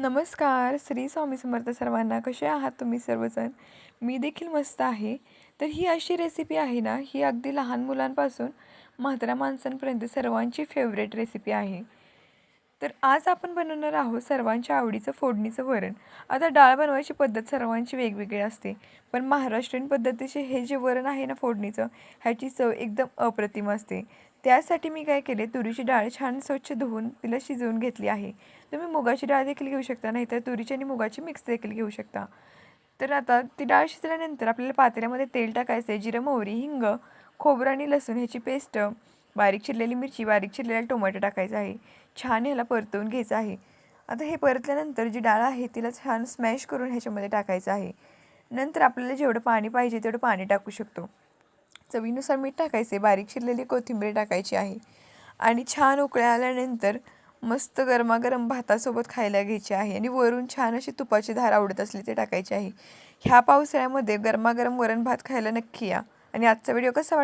नमस्कार श्री स्वामी समर्थ सर्वांना. कसे आहात तुम्ही सर्वजण? मी देखील मस्त आहे. तर ही अशी रेसिपी आहे ना ही अगदी लहान मुलांपासून म्हात्रा माणसांपर्यंत सर्वांची फेवरेट रेसिपी आहे. तर आज आपण बनवणार आहोत सर्वांच्या आवडीचं फोडणीचं वरण. आता डाळ बनवायची पद्धत सर्वांची वेगवेगळी असते. पण महाराष्ट्रीयन पद्धतीचे हे जे वरण आहे ना फोडणीचं ह्याची चव एकदम अप्रतिम असते. त्यासाठी मी काय केले तुरीची डाळ छान स्वच्छ धुवून तिला शिजवून घेतली आहे. तुम्ही मुगाची डाळ देखील घेऊ शकता नाहीतर तुरीची आणि मुगाची मिक्स देखील घेऊ शकता. तर आता ती डाळ शिजल्यानंतर आपल्याला पातेल्यामध्ये तेल टाकायचं आहे जिरं मोहरी हिंग खोबरं आणि लसूण ह्याची पेस्ट बारीक चिरलेली मिरची बारीक चिरलेला टोमॅटो टाकायचा आहे. छान ह्याला परतवून घ्यायचं आहे. आता हे परतल्यानंतर जी डाळ आहे तिला छान स्मॅश करून ह्याच्यामध्ये टाकायचं आहे. नंतर आपल्याला जेवढं पाणी पाहिजे तेवढं पाणी टाकू शकतो. चवीनुसार मीठ टाकायचे बारीक चिरलेली कोथिंबीर टाकायची आहे. आणि छान उकळ्या आल्यानंतर मस्त गरमागरम भातासोबत खायला घ्यायची आहे. आणि वरून छान अशी तुपाची धार आवडत असली ते टाकायची आहे. ह्या पावसाळ्यामध्ये गरमागरम वरण भात खायला नक्की या. आणि आजचा व्हिडिओ कसा वाटतो